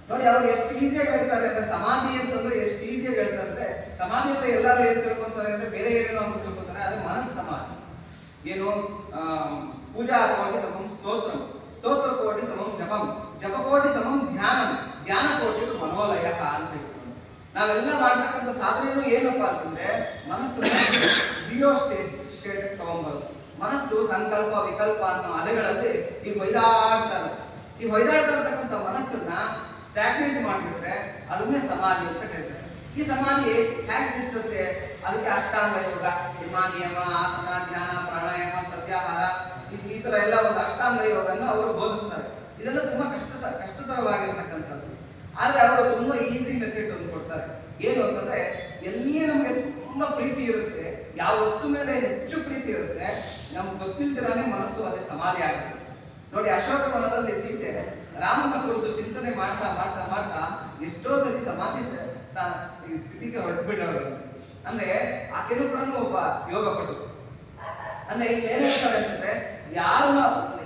ನೋಡಿ, ಅವ್ರು ಎಷ್ಟು ಈಸಿಯಾಗಿ ಹೇಳ್ತಾರೆ ಅಂದ್ರೆ ಸಮಾಧಿ ಅಂತಂದ್ರೆ ಎಷ್ಟು ಈಸಿಯಾಗಿ ಹೇಳ್ತಾರೆ ಅಂದ್ರೆ ಸಮಾಧಿ ಅಂತ ಎಲ್ಲರೂ ಏನ್ ತಿಳ್ಕೊಂತಾರೆ ಅಂದ್ರೆ ಬೇರೆ ಏನೇನೋ ಅಂತ ತಿಳ್ಕೊಂತಾರೆ, ಅದು ಮನಸ್ಸು ಸಮಾಧಿ. ಏನು ಪೂಜಾ ಕೋಟಿ ಸಮಂ ಸ್ತೋತ್ರ. ಸ್ತೋತ್ರ ಕೋಟಿ ಸಮಂ ಜಪಂ. ಜಪ ಕೋಟಿ ಸಮಂ ಧ್ಯಾನಂ. ಧ್ಯಾನ ಕೋಟಿ ಮನೋಲಯ ಅಂತ ಹೇಳ್ಕೊಂಡು ನಾವೆಲ್ಲ ಮಾಡ್ತಕ್ಕಂಥ ಸಾಧನೆಯೂ ಏನಪ್ಪಾ ಅಂತಂದ್ರೆ, ಮನಸ್ಸು ಜಿಯೋ ಸ್ಟೇಟ್ ಸ್ಟೇಟ್ ತಗೊಂಬರೋದು ಮನಸ್ಸು ಸಂಕಲ್ಪ, ವಿಕಲ್ಪ ಅನ್ನೋ ಅಲೆಗಳಲ್ಲಿ ಈ ಒಯ್ದಾಡ್ತಾ ಇರುತ್ತೆ ಈ ಒಯ್ದಾಡ್ತಾ ಇರತಕ್ಕಂಥ ಮನಸ್ಸನ್ನ ಸ್ಟ್ಯಾಗ್ನೆಂಟ್ ಮಾಡಿಬಿಟ್ರೆ ಅದನ್ನೇ ಸಮಾಧಿ ಅಂತ ಕರೀತಾರೆ. ಈ ಸಮಾಧಿ ಹ್ಯಾಕ್ಸ್ ಸಿಕ್ಸುತ್ತೆ? ಅದಕ್ಕೆ ಅಷ್ಟಾಂಗ ಯೋಗ ಹಿಮ ನಿಯಮ ಆಸನ, ಧ್ಯಾನ ಇದು ಈ ತರ ಎಲ್ಲ ಒಂದು ಅಷ್ಟಾಂಗ ಯೋಗವನ್ನು ಅವರು ಬೋಧಿಸ್ತಾರೆ. ಇದೆಲ್ಲ ತುಂಬಾ ಕಷ್ಟ ಕಷ್ಟತರವಾಗಿರ್ತಕ್ಕಂಥದ್ದು. ಆದ್ರೆ ಅವರು ತುಂಬಾ ಈಸಿ ಮೆಥಡ್ ಒಂದು ಕೊಡ್ತಾರೆ. ಏನು ಅಂತಂದ್ರೆ ಎಲ್ಲಿ ನಮಗೆ ತುಂಬಾ ಪ್ರೀತಿ ಇರುತ್ತೆ, ಯಾವ ವಸ್ತು ಮೇಲೆ ಹೆಚ್ಚು ಪ್ರೀತಿ ಇರುತ್ತೆ, ನಮ್ಗೆ ಗೊತ್ತಿಲ್ದಿರಾನೇ ಮನಸ್ಸು ಅದೇ ಸಮಾಧಿ ಆಗುತ್ತೆ. ನೋಡಿ, ಅಶೋಕ ವನದಲ್ಲಿ ಸೀತೆ ರಾಮನ ಕುರಿತು ಚಿಂತನೆ ಮಾಡ್ತಾ ಮಾಡ್ತಾ ಮಾಡ್ತಾ ಎಷ್ಟೋ ಸರಿ ಸಮಾಧಿ ಸ್ಥಿತಿಗೆ ಹೊರಟ್ಬಿಡೋರು ಅಂದ್ರೆ ಆಕೆನೂ ಕೂಡ ಒಬ್ಬ ಯೋಗ ಪಟು ಅಂದ್ರೆ ಇಲ್ಲಿ ಏನ್ ಹೇಳ್ತಾರೆ ಅಂದ್ರೆ ಯಾರನ್ನ,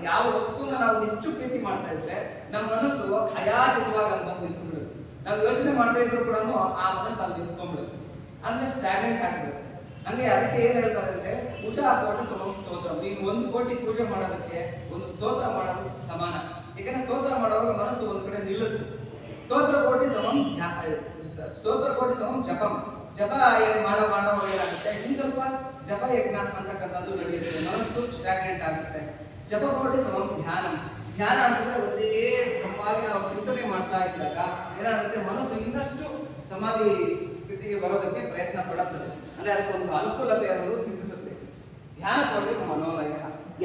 ಯಾವ ವಸ್ತುನ ನಾವು ಹೆಚ್ಚು ಪ್ರೀತಿ ಮಾಡ್ತಾ ಇದ್ರೆ ನಮ್ಮ ಮನಸ್ಸು ಅಯಾಚಿತವಾಗಿ ನಿಂತ್ಬಿಡುತ್ತೆ. ನಾವು ಯೋಚನೆ ಮಾಡದೇ ಇದ್ರು ಕೂಡ ಆ ಮನಸ್ಸು ಅಲ್ಲಿ ನಿಂತ್ಕೊಂಡ್ಬಿಡುತ್ತೆ. ಅಂದ್ರೆ ಸ್ಟ್ಯಾಗ್ನೆಂಟ್ ಆಗ್ಬಿಡುತ್ತೆ. ಹಂಗೆ ಅದಕ್ಕೆ ಏನ್ ಹೇಳ್ತಾರೆ ಅಂದ್ರೆ ಊಟ ಕೋಟಿ ಸಮ ಸ್ತೋತ್ರ. ನೀನು ಒಂದು ಕೋಟಿ ಪೂಜೆ ಮಾಡೋದಕ್ಕೆ ಒಂದು ಸ್ತೋತ್ರ ಮಾಡೋದು ಸಮಾನ. ಯಾಕಂದ್ರೆ ಸ್ತೋತ್ರ ಮಾಡುವಾಗ ಮನಸ್ಸು ಒಂದ್ ಕಡೆ ನಿಲ್ಲುತ್ತೆ. ಸ್ತೋತ್ರ ಕೋಟಿ ಸಮಂ ಸ್ತೋತ್ರ ಕೋಟಿ ಸಮಂ ಜಪಂ. ಜಪ ಏನ್ ಮಾಡೋ ಮಾಡೋ, ಏನಾಗುತ್ತೆ? ಇನ್ ಸ್ವಲ್ಪ ಜಪ ಯಜ್ಞ ಅಂತಕ್ಕಂಥದ್ದು ನಡೆಯುತ್ತೆ ಮನಸ್ಸು ಸ್ಟ್ಯಾಗ್ನೆಂಟ್ ಆಗುತ್ತೆ. ಜಪ ಕೋಟಿ ಸಮಂ ಧ್ಯಾನ. ಧ್ಯಾನ ಅಂತಂದ್ರೆ ಒಂದೇ ಸಮಾಧಿ ನಾವು ಚಿಂತನೆ ಮಾಡ್ತಾ ಇದ್ದಾಗ ಏನಾಗುತ್ತೆ? ಮನಸ್ಸು ಇನ್ನಷ್ಟು ಸಮಾಧಿ ಸ್ಥಿತಿಗೆ ಬರೋದಕ್ಕೆ ಪ್ರಯತ್ನ ಪಡುತ್ತದೆ. ಅಂದ್ರೆ ಅದಕ್ಕೊಂದು ಅನುಕೂಲತೆ ಅನ್ನೋದು ಸಿದ್ಧಿಸುತ್ತೆ. ಧ್ಯಾನ ಕೋಟಿ ಮನೋಲಯ.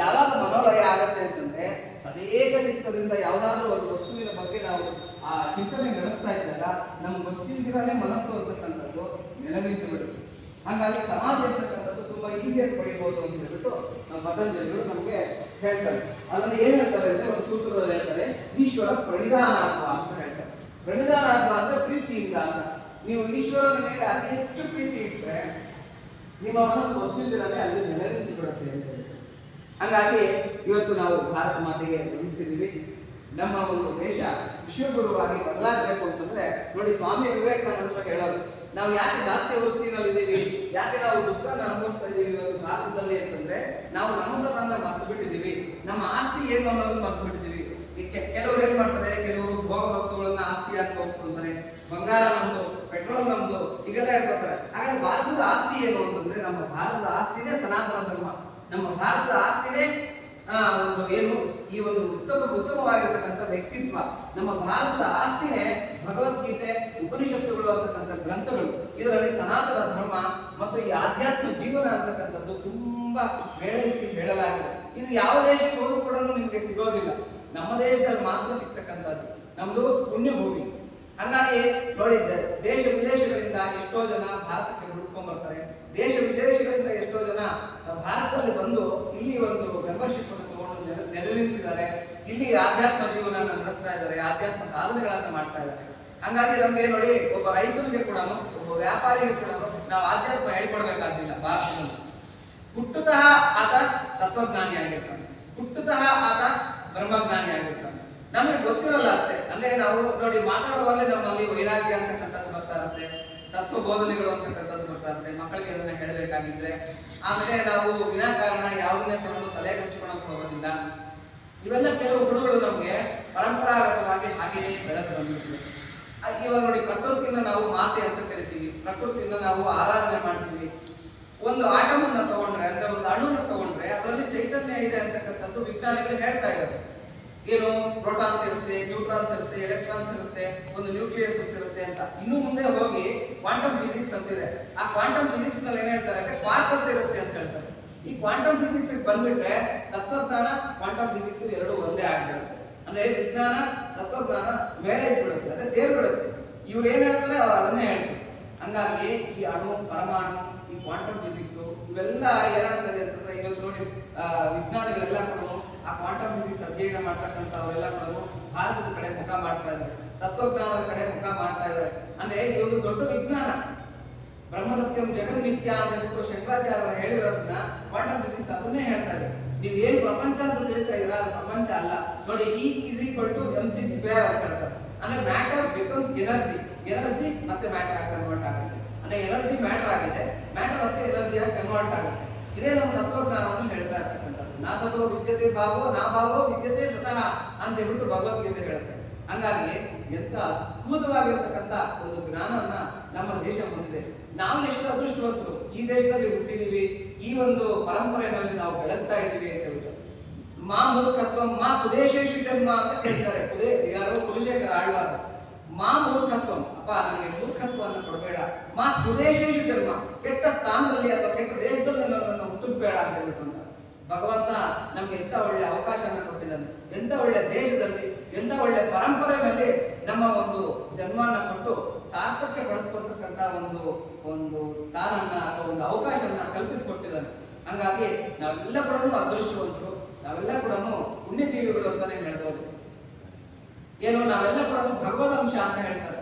ಯಾವಾಗ ಮನೋಲಯ ಆಗುತ್ತೆ ಅಂತಂದ್ರೆ ಅನೇಕ ಚಿತ್ತದಿಂದ ಯಾವುದಾದ್ರೂ ಒಂದು ವಸ್ತುವಿನ ಬಗ್ಗೆ ನಾವು ಆ ಚಿಂತನೆ ನಡೆಸ್ತಾ ಇದ್ದಾಗ ನಮ್ಗೆ ಗೊತ್ತಿಲ್ದಿರಾನೇ ಮನಸ್ಸು ಅಂತಕ್ಕಂಥದ್ದು ನೆಲೆ ನಿಂತು ಬಿಡುತ್ತೆ. ಹಾಗಾಗಿ ಸಮಾಜ ಅಂತಕ್ಕಂಥದ್ದು ತುಂಬಾ ಈಸಿಯಾಗಿ ಪಡೆಯಬಹುದು ಅಂತ ಹೇಳ್ಬಿಟ್ಟು ನಮ್ಮ ಪತಂಜಲಿಗಳು ನಮಗೆ ಹೇಳ್ತಾರೆ. ಅದನ್ನು ಏನ್ ಹೇಳ್ತಾರೆ ಅಂದ್ರೆ ಒಂದು ಸೂತ್ರದಲ್ಲಿ ಹೇಳ್ತಾರೆ, ಈಶ್ವರ ಪ್ರಣಿಧಾನಾತ್ಮ ಅಂತ ಹೇಳ್ತಾರೆ. ಪ್ರಣಿಧಾನಾತ್ಮ ಅಂದ್ರೆ ಪ್ರೀತಿಯಿಂದ ಅಂತ. ನೀವು ಈಶ್ವರನ ಮೇಲೆ ಅತಿ ಹೆಚ್ಚು ಪ್ರೀತಿ ಇಟ್ಟರೆ ನಿಮ್ಮ ಮನಸ್ಸು ಗೊತ್ತಿದ್ದಿರಲೇ ಅಲ್ಲಿ ನೆಲೆ ನಿಂತು ಬಿಡುತ್ತೆ ಅಂತ ಹೇಳ್ತಾರೆ. ಹಾಗಾಗಿ ಇವತ್ತು ನಾವು ಭಾರತ ಮಾತೆಗೆ ವಂದಿಸಿದ್ದೀವಿ. ನಮ್ಮ ಒಂದು ದೇಶ ವಿಶ್ವಗುರುವಾಗಿ ಬದಲಾಗಬೇಕು ಅಂತಂದ್ರೆ ನೋಡಿ ಸ್ವಾಮಿ ವಿವೇಕಾನಂದರು ಹೇಳೋರು, ನಾವು ಯಾಕೆ ದಾಸ್ಯ ವೃತ್ತಿನಲ್ಲಿದ್ದೀವಿ ಯಾಕೆ ನಾವು ದುಃಖನ ಅನುಭವಿಸ್ತಾ ಇದ್ದೀವಿ ಒಂದು ಭಾರತದಲ್ಲಿ ಅಂತಂದ್ರೆ ನಾವು ನಮ್ಮದನ್ನ ಮರ್ತು ಬಿಟ್ಟಿದ್ದೀವಿ ನಮ್ಮ ಆಸ್ತಿ ಏನು ಅನ್ನೋದನ್ನ ಮರ್ತು ಬಿಟ್ಟಿದ್ದೀವಿ ಕೆಲವರು ಏನ್ ಮಾಡ್ತಾರೆ? ಕೆಲವರು ಭೋಗ ವಸ್ತುಗಳನ್ನ ಆಸ್ತಿಯಾಗಿ ತೋರಿಸ್ಕೊಂತಾರೆ. ಬಂಗಾರ ನಮ್ದು, ಪೆಟ್ರೋಲ್ ನಮ್ದು ಇದೆಲ್ಲ ಹೇಳ್ಕೊತಾರೆ ಹಾಗಾದ್ರೆ ಭಾರತದ ಆಸ್ತಿ ಏನು ಅಂತಂದ್ರೆ ನಮ್ಮ ಭಾರತದ ಆಸ್ತಿನೇ ಸನಾತನ ಧರ್ಮ. ನಮ್ಮ ಭಾರತದ ಆಸ್ತಿನೇ ಒಂದು ಏನು, ಈ ಒಂದು ಉತ್ತಮ, ಉತ್ತಮವಾಗಿರ್ತಕ್ಕಂಥ ವ್ಯಕ್ತಿತ್ವ, ನಮ್ಮ ಭಾರತದ ಆಸ್ತಿನೇ ಭಗವದ್ಗೀತೆ, ಉಪನಿಷತ್ತುಗಳು ಅಂತಕ್ಕಂಥ ಗ್ರಂಥಗಳು. ಇದರಲ್ಲಿ ಸನಾತನ ಧರ್ಮ ಮತ್ತು ಈ ಆಧ್ಯಾತ್ಮ ಜೀವನ ಅಂತಕ್ಕಂಥದ್ದು ತುಂಬಾ ಮೇಳೈಸಿ ಹೇಳಲಾಗಿದೆ. ಇದು ಯಾವ ದೇಶಕ್ಕೆ ಕೂಡ ನಿಮಗೆ ಸಿಗೋದಿಲ್ಲ. ನಮ್ಮ ದೇಶದಲ್ಲಿ ಮಾತ್ರ ಸಿಗ್ತಕ್ಕಂಥದ್ದು. ನಮ್ದು ಪುಣ್ಯಭೂಮಿ. ಹಂಗಾಗಿ ನೋಡಿ, ದ- ದೇಶ ವಿದೇಶಗಳಿಂದ ಎಷ್ಟೋ ಜನ ಭಾರತಕ್ಕೆ ಹುಡ್ಕೊಂಡ್ ಬರ್ತಾರೆ. ದೇಶ ವಿದೇಶಗಳಿಂದ ಎಷ್ಟೋ ಜನ ಭಾರತದಲ್ಲಿ ಬಂದು ಇಲ್ಲಿ ಒಂದು ಮೆಂಬರ್ಶಿಪ್ ಅನ್ನು ತಗೊಂಡು ನೆಲೆ ನಿಂತಿದ್ದಾರೆ ಇಲ್ಲಿ ಆಧ್ಯಾತ್ಮ ಜೀವನ ನಡೆಸ್ತಾ ಇದ್ದಾರೆ, ಆಧ್ಯಾತ್ಮ ಸಾಧನೆಗಳನ್ನು ಮಾಡ್ತಾ ಇದ್ದಾರೆ. ಹಂಗಾಗಿ ನಮ್ಗೆ ನೋಡಿ, ಒಬ್ಬ ರೈತನಿಗೆ ಕೂಡ, ಒಬ್ಬ ವ್ಯಾಪಾರಿಗೆ ಕೂಡ ನಾವು ಆಧ್ಯಾತ್ಮ ಹೇಳ್ಕೊಡ್ಬೇಕಾಗಿಲ್ಲ ಭಾರತದಲ್ಲಿ. ಹುಟ್ಟುತಃ ಆತ ತತ್ವಜ್ಞಾನಿ ಆಗಿರ್ತಾನೆ. ಹುಟ್ಟುತಃ ಆತ ಬ್ರಹ್ಮಜ್ಞಾನಿ ಆಗಿರ್ತಾನೆ. ನಮಗೆ ಗೊತ್ತಿರಲ್ಲ ಅಷ್ಟೇ. ಅಂದ್ರೆ ನಾವು ನೋಡಿ ಮಾತಾಡುವಾಗಲೇ ನಮ್ಮಲ್ಲಿ ವೈರಾಗ್ಯ ಅಂತಕ್ಕಂಥದ್ದು ಬರ್ತಾ ಇರುತ್ತೆ. ತತ್ವ ಬೋಧನೆಗಳು ಅಂತಕ್ಕಂಥದ್ದು ಬರ್ತಾ ಇರುತ್ತೆ. ಮಕ್ಕಳಿಗೆ ಅದನ್ನು ಹೇಳಬೇಕಾಗಿದ್ರೆ, ಆಮೇಲೆ ನಾವು ವಿನಾಕಾರಣ ಯಾವುದನ್ನೇ ಕೊಡಲು ತಲೆ ಹಚ್ಕೊಳ್ಳೋಕೆ ಹೋಗೋದಿಲ್ಲ. ಇವೆಲ್ಲ ಕೆಲವು ಗುಣಗಳು ನಮಗೆ ಪರಂಪರಾಗತವಾಗಿ ಹಾಗೆಯೇ ಬೆಳೆದು ಬಂದಿದೆ ಇವಾಗ ನೋಡಿ, ಪ್ರಕೃತಿನ ನಾವು ಮಾತೆ ಅಂತ ಕರಿತೀವಿ. ಪ್ರಕೃತಿಯನ್ನು ನಾವು ಆರಾಧನೆ ಮಾಡ್ತೀವಿ. ಒಂದು ಆಟವನ್ನು ತಗೊಂಡ್ರೆ, ಅಂದ್ರೆ ಒಂದು ಹಣ್ಣನ್ನು ತಗೊಂಡ್ರೆ, ಅದರಲ್ಲಿ ಚೈತನ್ಯ ಇದೆ ಅಂತಕ್ಕಂಥದ್ದು ವಿಜ್ಞಾನಿಗಳು ಹೇಳ್ತಾ ಇದ್ದಾರೆ ಏನು ಪ್ರೋಟಾನ್ಸ್ ಇರುತ್ತೆ ನ್ಯೂಟ್ರಾನ್ಸ್ ಇರುತ್ತೆ ಎಲೆಕ್ಟ್ರಾನ್ಸ್ ಇರುತ್ತೆ, ಒಂದು ನ್ಯೂಕ್ಲಿಯಸ್ ಇರುತ್ತೆ ಅಂತ. ಇನ್ನು ಮುಂದೆ ಹೋಗಿ ಕ್ವಾಂಟಮ್ ಫಿಸಿಕ್ಸ್ ಅಂತಿದೆ ಆ ಕ್ವಾಂಟಮ್ ಫಿಸಿಕ್ಸ್ನಲ್ಲಿ ಏನ್ ಹೇಳ್ತಾರೆ ಅಂದ್ರೆ ಕ್ವಾರ್ಕ್ ಅಂತ ಇರುತ್ತೆ ಅಂತ ಹೇಳ್ತಾರೆ. ಈ ಕ್ವಾಂಟಮ್ ಫಿಸಿಕ್ಸ್ ಬಂದ್ಬಿಟ್ರೆ ತತ್ವಜ್ಞಾನ ಕ್ವಾಂಟಮ್ ಫಿಸಿಕ್ಸ್ ಎರಡು ಒಂದೇ ಆಗ್ಬಿಡುತ್ತೆ. ಅಂದ್ರೆ ವಿಜ್ಞಾನ, ತತ್ವಜ್ಞಾನ ಮೇಳೈಸ್ಬಿಡುತ್ತೆ ಅಂದ್ರೆ ಸೇರ್ಬಿಡುತ್ತೆ. ಇವ್ರು ಏನ್ ಹೇಳ್ತಾರೆ? ಅವ್ರು ಅದನ್ನೇ ಹೇಳ್ತಾರೆ. ಹಂಗಾಗಿ ಈ ಅಣು, ಪರಮಾಣು, ಈ ಕ್ವಾಂಟಮ್ ಫಿಸಿಕ್ಸ್ ಇವೆಲ್ಲ ಏನಾಗ್ತದೆ ಅಂತಂದ್ರೆ ಇವತ್ತು ನೋಡಿ ವಿಜ್ಞಾನಿಗಳೆಲ್ಲ ಕೂಡ ಆ ಕ್ವಾಂಟಮ್ ಫಿಸಿಕ್ಸ್ ಅಧ್ಯಯನ ಮಾಡ್ತಕ್ಕಂಥವರೆಲ್ಲ ಕೂಡ ಭಾರತದ ಕಡೆ ಮುಖ ಮಾಡ್ತಾ ಇದ್ದಾರೆ. ತತ್ವಜ್ಞಾನದ ಕಡೆ ಮುಖ ಮಾಡ್ತಾ ಇದ್ದಾರೆ. ಅಂದ್ರೆ ಇದು ದೊಡ್ಡ ವಿಜ್ಞಾನ. ಬ್ರಹ್ಮ ಸತ್ಯಂ ಜಗನ್ಮಿಥ್ಯ ಅಂತ ಹೇಳ್ಬಿಟ್ಟು ಶಂಕರಾಚಾರ್ಯ ಹೇಳಿರೋದನ್ನ ಕ್ವಾಂಟಮ್ ಫಿಸಿಕ್ಸ್ ಅದನ್ನೇ ಹೇಳ್ತಾ ಇದೆ ನೀವು ಏನ್ ಪ್ರಪಂಚ ಅಂತ ಹೇಳ್ತಾ ಇದ್ದೀರಾ? ಅದು ಪ್ರಪಂಚ ಅಲ್ಲ. ನೋಡಿ E is equal to M C square ಅಂತ ಹೇಳ್ತಾರೆ. ಅಂದ್ರೆ ಮ್ಯಾಟರ್ ಬಿಕಮ್ಸ್ ಎನರ್ಜಿ ಎನರ್ಜಿ ಮತ್ತೆ ಮ್ಯಾಟರ್ ಆಗಿ ಕನ್ವರ್ಟ್ ಆಗುತ್ತೆ. ಅಂದ್ರೆ ಎನರ್ಜಿ ಮ್ಯಾಟರ್ ಆಗಿದೆ. ಮ್ಯಾಟರ್ ಮತ್ತೆ ಎನರ್ಜಿ ಆಗಿ ಕನ್ವರ್ಟ್ ಆಗುತ್ತೆ. ಇದೇ ನಮ್ಮ ತತ್ವಜ್ಞಾನವನ್ನು ಹೇಳ್ತಾ ಇರ್ತಕ್ಕಂಥದ್ದು ನಾ ಸತೋ ವಿದ್ಯತೆ ಭಾವೋ, ನಾ ಭಾವೋ ವಿದ್ಯತೆ ಸ್ವತಃ ಅಂತ ಹೇಳ್ಬಿಟ್ಟು ಭಗವದ್ಗೀತೆ ಹೇಳುತ್ತೆ. ಹಂಗಾಗಿ ಎಂತ ಅದ್ಭುತವಾಗಿರ್ತಕ್ಕಂಥ ಒಂದು ಜ್ಞಾನವನ್ನ ನಮ್ಮ ದೇಶ ಹೊಂದಿದೆ. ನಾವು ಎಷ್ಟು ಅದೃಷ್ಟವಂತರು? ಈ ದೇಶದಲ್ಲಿ ಹುಟ್ಟಿದೀವಿ, ಈ ಒಂದು ಪರಂಪರೆಯಲ್ಲಿ ನಾವು ಬೆಳಗ್ತಾ ಇದ್ದೀವಿ ಅಂತ ಹೇಳ್ಬಿಟ್ಟು. ಮಾ ಮೂರ್ಖತ್ವ, ಮಾ ಕುದೇಶೇಶು ಧರ್ಮ ಅಂತ ಕೇಳ್ತಾರೆ. ಕುದೇ ಯಾರೋ ಕುಲಶೇಖರ ಆಳ್ವಾರ. ಮಾ ಮೂರ್ಖತ್ವ. ಅಪ್ಪ, ನನಗೆ ಮೂರ್ಖತ್ವವನ್ನು ಕೊಡಬೇಡ. ಮಾ ಕುದೇಶೇಶು ಧರ್ಮ ಕೆಟ್ಟ ಸ್ಥಾನದಲ್ಲಿ ಅಥವಾ ಕೆಟ್ಟ ದೇಶದಲ್ಲಿ ನನ್ನನ್ನು ಹುಟ್ಟಿಸ್ಬೇಡ ಅಂತ ಹೇಳ್ಬಿಟ್ಟು ಅಂತ. ಭಗವಂತ ನಮ್ಗೆ ಎಂತ ಒಳ್ಳೆ ಅವಕಾಶನ ಕೊಟ್ಟಿದ್ದಾನೆ, ಎಂತ ಒಳ್ಳೆ ದೇಶದಲ್ಲಿ, ಎಂತ ಒಳ್ಳೆ ಪರಂಪರೆಯಲ್ಲಿ ನಮ್ಮ ಒಂದು ಜನ್ಮನ್ನ ಕೊಟ್ಟು ಸಾರ್ಥಕ್ಕೆ ಪಡಿಸ್ಕೊಳ್ತಕ್ಕಂಥ ಒಂದು ಒಂದು ಸ್ಥಾನನ ಅಥವಾ ಒಂದು ಅವಕಾಶನ ಕಲ್ಪಿಸಿಕೊಟ್ಟಿದ್ದಾನೆ. ಹಂಗಾಗಿ ನಾವೆಲ್ಲ ಕೂಡ ಅದೃಷ್ಟವಂತರು ನಾವೆಲ್ಲ ಕೂಡ ಪುಣ್ಯಜೀವಿಗಳು ಅಂತಾನೆ ಹೇಳ್ಬೋದು. ಏನು ನಾವೆಲ್ಲ ಕೂಡ ಭಗವದ್ ಅಂಶ ಅಂತ ಹೇಳ್ತಾರೆ.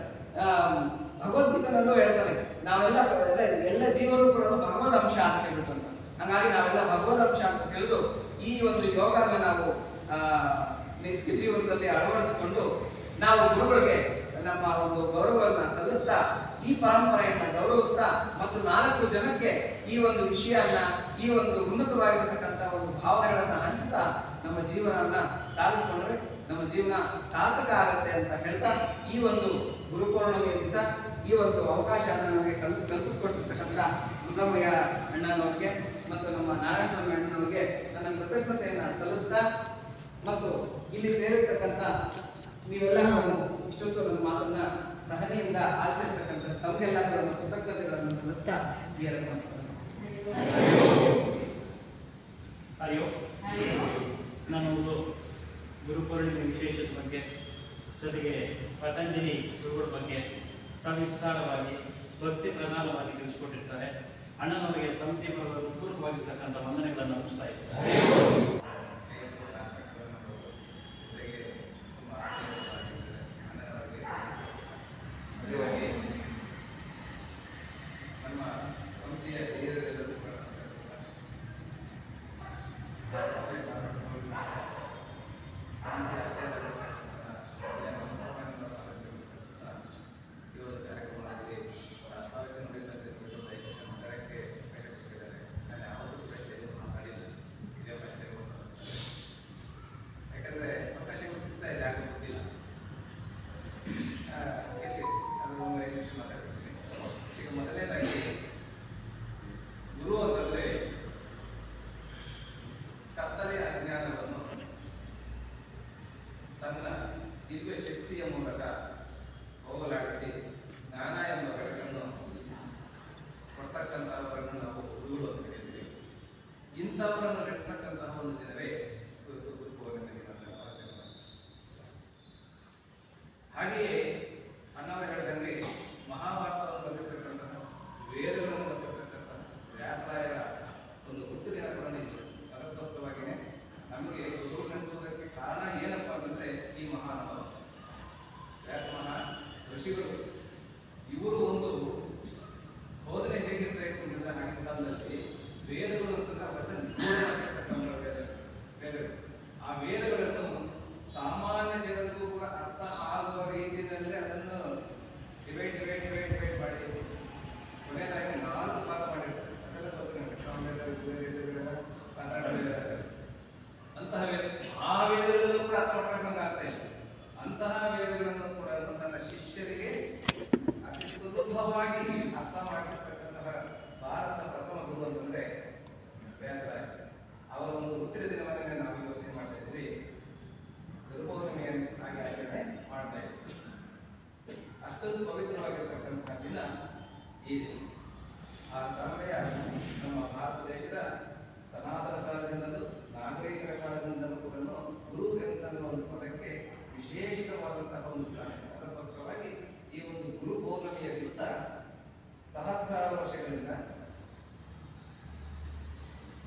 ಭಗವದ್ಗೀತನಲ್ಲೂ ಹೇಳ್ತಾರೆ, ನಾವೆಲ್ಲ, ಎಲ್ಲ- ಜೀವರು ಕೂಡ ಭಗವದ್ ಅಂಶ ಅಂತ ಅಂತ. ಹಂಗಾಗಿ ನಾವೆಲ್ಲ ಭಗವದ್ ಅಂಶ ಅಂತ ತಿಳಿದು ಈ ಒಂದು ಯೋಗನ ನಾವು ನಿತ್ಯ ಜೀವನದಲ್ಲಿ ಅಳವಡಿಸಿಕೊಂಡು ನಾವು ಗುರುಗಳಿಗೆ ನಮ್ಮ ಒಂದು ಗೌರವವನ್ನು ಸಲ್ಲಿಸ್ತಾ, ಈ ಪರಂಪರೆಯನ್ನ ಗೌರವಿಸ್ತಾ ಮತ್ತು ನಾಲ್ಕು ಜನಕ್ಕೆ ಈ ಒಂದು ವಿಷಯನ್ನ, ಈ ಒಂದು ಉನ್ನತವಾಗಿರತಕ್ಕಂಥ ಒಂದು ಭಾವನೆಗಳನ್ನು ಹಂಚ್ತಾ ನಮ್ಮ ಜೀವನವನ್ನ ಸಾಧಿಸಿಕೊಂಡ್ರೆ ನಮ್ಮ ಜೀವನ ಸಾರ್ಥಕ ಆಗುತ್ತೆ ಅಂತ ಹೇಳ್ತಾ ಈ ಒಂದು ಗುರುಪೌರ್ಣಮಿಯ ದಿವಸ, ಈ ಒಂದು ಅವಕಾಶ ನಮಗೆ ಕಲ್, ಕಲ್ಪಿಸ್ಕೊಟ್ಟಿರ್ತಕ್ಕಂಥ ಮುದ್ದಮ್ಮಯ್ಯ ಅಣ್ಣನವ್ರಿಗೆ ಮತ್ತು ನಮ್ಮ ನಾರಾಯಣ ಸ್ವಾಮಿ ನನ್ನ ಕೃತಜ್ಞತೆಯನ್ನು ಸಲ್ಲಿಸ್ತಾ ಮತ್ತು ಇಲ್ಲಿ ಸೇರಿರ್ತಕ್ಕಂಥ ನೀವೆಲ್ಲ ಇಷ್ಟೊತ್ತು ನನ್ನ ಮಾತನ್ನ ಸಹನೆಯಿಂದ ಆಚರಿಸ್ತಕ್ಕಂಥ ತಮಗೆಲ್ಲ ನಮ್ಮ ಕೃತಜ್ಞತೆಗಳನ್ನು ಸಲ್ಲಿಸ್ತಾ ಅಯ್ಯೋ ನಾನು ಒಂದು ಗುರುಪೂರ್ಣಿಮೆ ವಿಶೇಷದ ಬಗ್ಗೆ, ಜೊತೆಗೆ ಪತಂಜಲಿ ಗುರುಗಳ ಬಗ್ಗೆ ಸವಿಸ್ತಾರವಾಗಿ, ಭಕ್ತಿ ಪ್ರಧಾನವಾಗಿ ತಿಳಿಸಿಕೊಟ್ಟಿರ್ತಾರೆ. ಅಣ್ಣನವರಿಗೆ ಸಮಿತಿ ಪರವಾಗಿ ಪೂರ್ವವಾಗಿರ್ತಕ್ಕಂಥ ವಂದನೆಗಳನ್ನು ಅರ್ಪಿಸ್ತಾ ಇದ್ದಾರೆ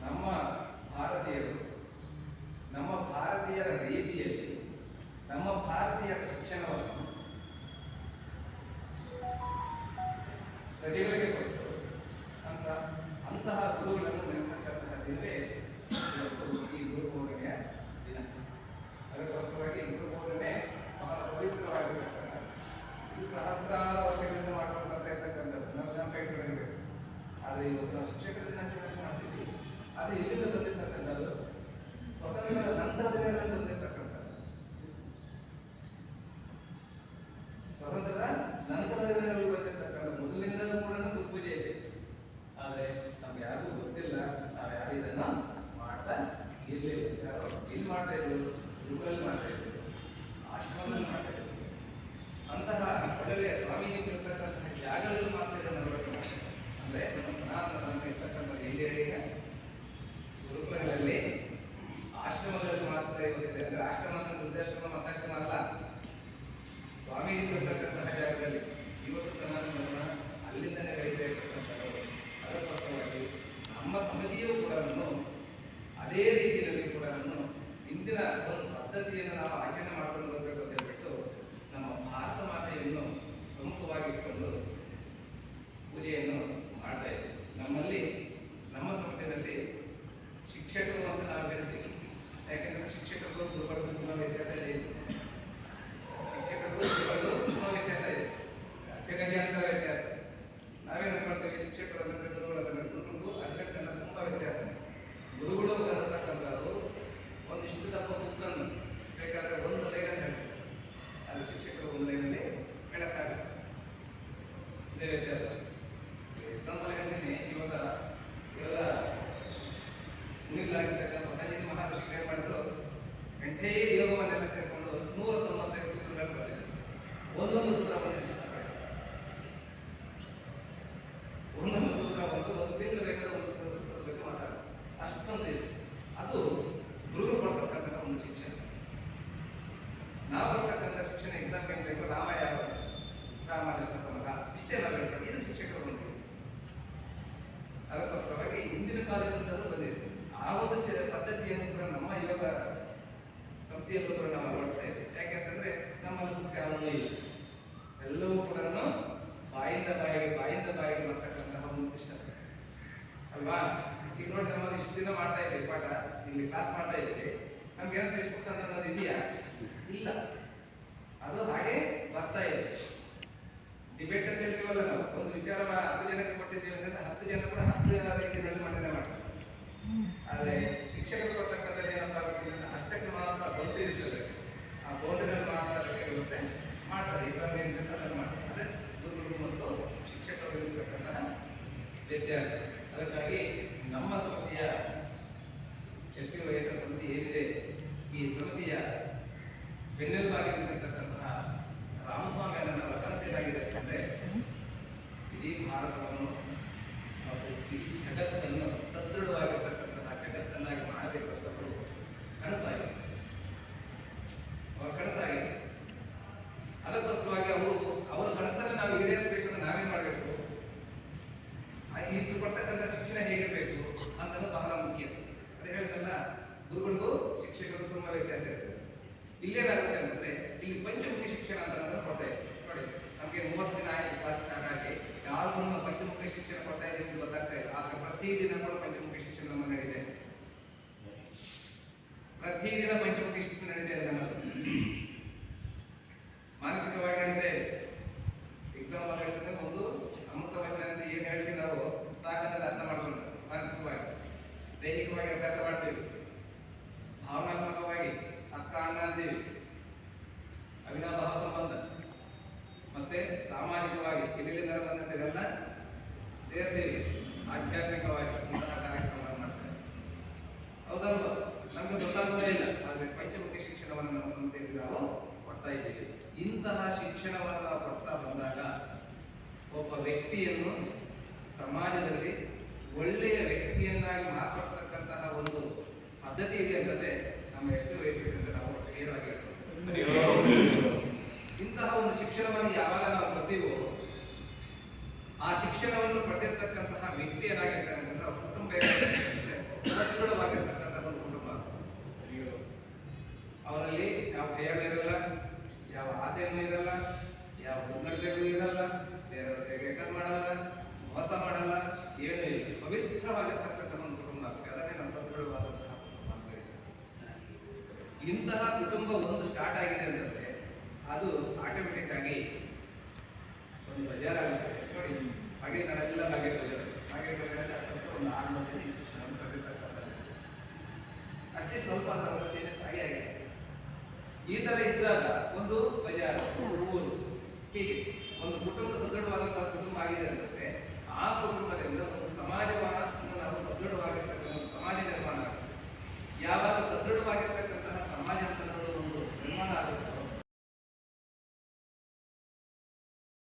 ನಮ್ಮ ಭಾರತೀಯರು ನಮ್ಮ ಭಾರತೀಯರ ರೀತಿಯಲ್ಲಿ ನಮ್ಮ ಭಾರತೀಯ ಶಿಕ್ಷಣವನ್ನು ಪ್ರಜೆಗಳಿಗೆ Yeah. ದೈಹಿಕವಾಗಿ ಅಭ್ಯಾಸ ಮಾಡ್ತೀವಿ. ಭಾವನಾತ್ಮಕವಾಗಿ ಅಕ್ಕ, ಅಣ್ಣ ಅಂತೀವಿ. ಅವಿನಾಭಾವ ಸಂಬಂಧ ಮತ್ತೆ ಸಾಮಾಜಿಕವಾಗಿ ಇಲ್ಲಿ ಬಂದಂತೆಲ್ಲ ಸೇರ್ತೀವಿ. ಆಧ್ಯಾತ್ಮಿಕವಾಗಿ ಇಂತಹ ಕಾರ್ಯಕ್ರಮಗಳನ್ನು ಮಾಡ್ತಾರೆ ಹೌದಲ್ವ ನಮ್ಗೆ ಗೊತ್ತಾಗೋದೇ ಇಲ್ಲ. ಆದರೆ ಪಂಚಮುಖಿ ಶಿಕ್ಷಣವನ್ನು ನಮ್ಮ ಸಂಸ್ಥೆಯಲ್ಲಿ ನಾವು ಕೊಡ್ತಾ ಇದ್ದೀವಿ. ಇಂತಹ ಶಿಕ್ಷಣವನ್ನು ನಾವು ಕೊಡ್ತಾ ಬಂದಾಗ ಒಬ್ಬ ವ್ಯಕ್ತಿಯನ್ನು ಸಮಾಜದಲ್ಲಿ ಒಳ್ಳೆಯ ವ್ಯಕ್ತಿಯನ್ನಾಗಿ ಮಾರ್ಪಡಿಸ್ತಕ್ಕಂತಹ ಒಂದು ಪದ್ಧತಿ ಇದೆ ಅಂದರೆ ನಮ್ಮ ಎಷ್ಟು ಟಿ ನಾವು ಕ್ಲಿಯರ್ ನಾವು ಕ್ಲಿಯರಾಗಿ ಇಂತಹ ಒಂದು ಶಿಕ್ಷಣವನ್ನು ಯಾವಾಗ ನಾವು ಪಡೆದೀವೋ ಆ ಶಿಕ್ಷಣವನ್ನು ಪಡೆದಿರ್ತಕ್ಕಂತಹ ವ್ಯಕ್ತಿಯನ್ನಾಗಿರ್ತಕ್ಕಂಥ ಕುಟುಂಬ ಸದೃಢವಾಗಿರ್ತಕ್ಕಂತಹ ಒಂದು ಕುಟುಂಬ. ಅವರಲ್ಲಿ ಯಾವ ಭಯನೂ ಇರಲ್ಲ ಯಾವ ಆಸೆಯನ್ನು ಇರಲ್ಲ ಯಾವ ಮುನ್ನಡೆಗೂ ಇರಲ್ಲ ಬೇರೆಯವ್ರ ಕೈಗೆ ಮಾಡಲ್ಲ ಮಾಡಲ್ಲ, ಏನೂ ಇಲ್ಲ. ಪವಿತ್ರವಾಗಿರ್ತಕ್ಕಂಥ ಒಂದು ಕುಟುಂಬ ಅದನ್ನೇ ನಮ್ಮ ಸದೃಢವಾದಂತಹ ಅಂತ ಇಂತಹ ಕುಟುಂಬ ಒಂದು ಸ್ಟಾರ್ಟ್ ಆಗಿದೆ ಅಂತಂದ್ರೆ ಅದು ಆಟೋಮೆಟಿಕ್ ಆಗಿ ಒಂದು ಬಜಾರಾಗುತ್ತೆ. ನೋಡಿ, ಹಾಗೆ ನಾವೆಲ್ಲ ಹಾಗೆ ಬಜಾರ್. ಹಾಗೆ ಬಜಾರಲ್ಲಿ ಒಂದು ಆರು ಶಿಕ್ಷಣವನ್ನು ಪಡೆದಿರ್ತಕ್ಕಂಥದ್ದು. ಅಟ್ಲೀಸ್ಟ್ ಸ್ವಲ್ಪ ಅದರ ಚೇಂಜಸ್ ಆಗೇ ಆಗಿದೆ. ಈ ಥರ ಇದ್ದಾಗ ಒಂದು ಬಜಾರ್ ಹೀಗೆ ಒಂದು ಕುಟುಂಬ ಸದೃಢವಾದಂತಹ ಕುಟುಂಬ ಆಗಿದೆ ಅಂತಂದ್ರೆ ಆ ಕುಟುಂಬದಿಂದ ಒಂದು ಸಮಾಜವನ್ನು ನಾವು ಸದೃಢವಾಗಿರ್ತಕ್ಕಂಥ ಒಂದು ಸಮಾಜ ನಿರ್ಮಾಣ ಆಗುತ್ತೆ. ಯಾವಾಗ ಸದೃಢವಾಗಿರ್ತಕ್ಕಂತಹ ಸಮಾಜ ಅಂತ ಒಂದು ನಿರ್ಮಾಣ ಆಗುತ್ತೆ.